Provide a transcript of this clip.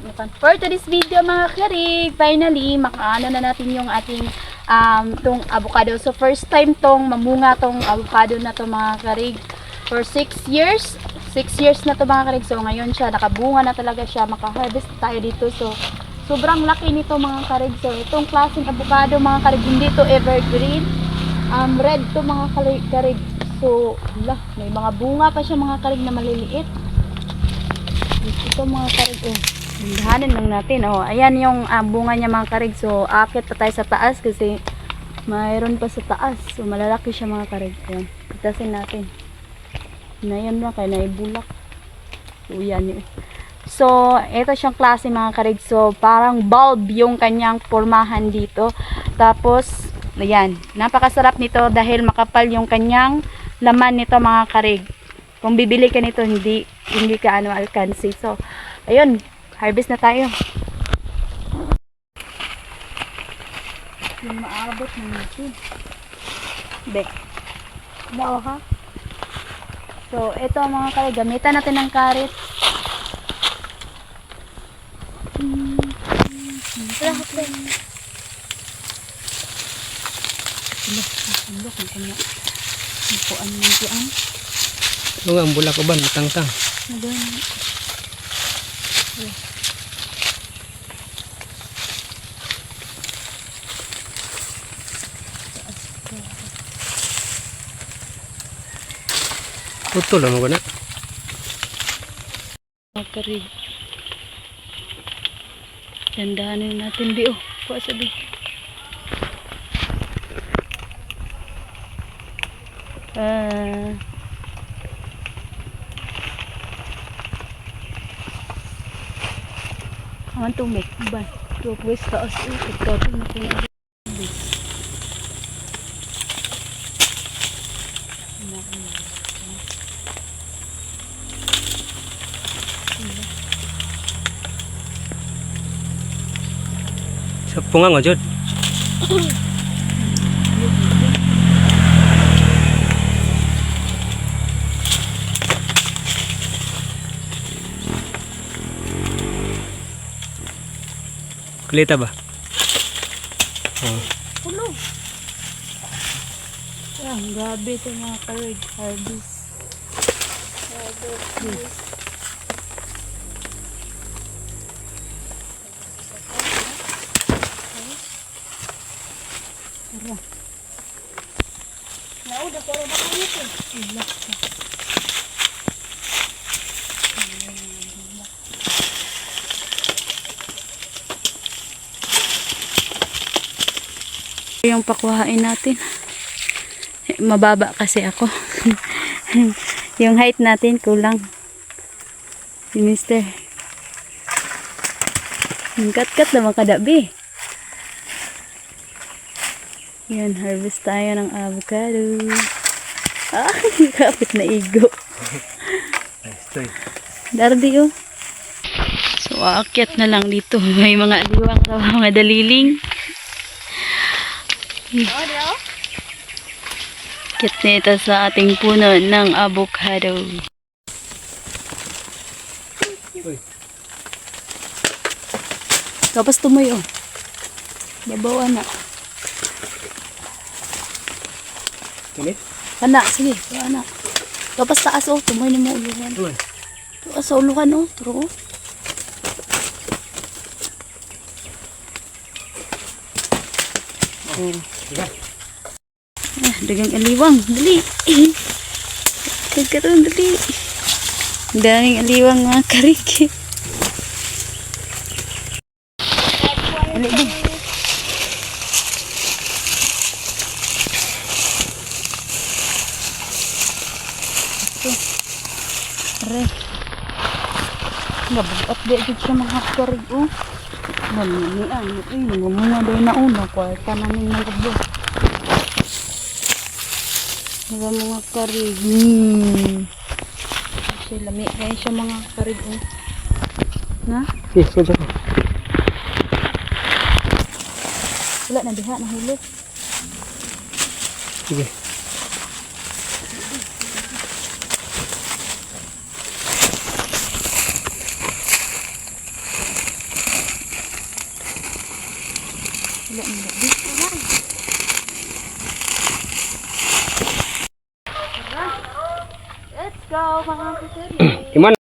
For today's video mga karig, finally, makaano na natin yung ating um, tong avocado. So first time tong mamunga tong avocado na to mga karig. For 6 years, 6 years na to mga karig. So ngayon siya, nakabunga na talaga siya, maka-harvest tayo dito. So sobrang laki nito mga karig. So itong klaseng avocado mga karig, hindi to evergreen. Um, red to mga karig. So, lah, may mga bunga pa siya mga karig na maliliit. Ito mga karig, oh. Dahanin lang natin, oh. Ayan yung ah, bunga niya mga karig. So, akit pa tayo sa taas kasi mayroon pa sa taas. So, malalaki siya mga karig. Ayan, itasin natin. Na yan na, kaya naibulak. So, yan yun. So, ito siyang klase mga karig. So, parang bulb yung kanyang formahan dito. Tapos, ayan, napakasarap nito dahil makapal yung kanyang laman nito mga karig. Kung bibili ka nito, hindi, hindi ka ano alkansi. So, ayun, harvest na tayo. Yung maabot ng natin. Be. Bao ha? So, ito mga karig, gamitan natin ng karit. Ko pa. Sulok, sulok, ang kanya. Ang kuan ng kuan. Ito nga, ang bulak ko ba? Matangtang. Ayan. Putol lang mo na. Makarig. Dandahanin natin di oh. Kuha sabi. Ah. Kaman to make ba? To pwes taas eh. Ikaw to na kung Sa pungang o, Jod. Kulita ba? Oh. Pulo. Yan, grabe ito mga karig. Harvest. Harvest. Tara. Nauda pero baka nito. Ilak ka. yung pakuhain natin. Mababa kasi ako. yung height natin kulang. Si mister. Yung kat-kat naman kadabi. Yan, harvest tayo ng avocado. Ah, kapit na igo. Dardi oh. So, aakyat na lang dito. May mga aliwang raw, mga daliling. Kit na ito sa ating puno ng avocado. Tapos tumoy oh. Babawa na. Kinit? Kana, sige. Bawa na. Tapos taas oh. Tumoy na mo uluhan. Uy. Taas sa uluhan oh. Turo oh. Oh. Ah, dagang aliwang. Dali. Kagkaroon, dali. Daming aliwang mga karik. Nabukat di agad siya mga karig. Oh. Manini eh. Mga doon na una. Kwarta namin nagabo. Mga mga karig. Hmm. Kasi lami kaya siya mga karig. Oh. Na? So, so. Wala na diha. Nahulog. Sige. Wala, wala. Dito lang. Let's go mga kakirig. Iman.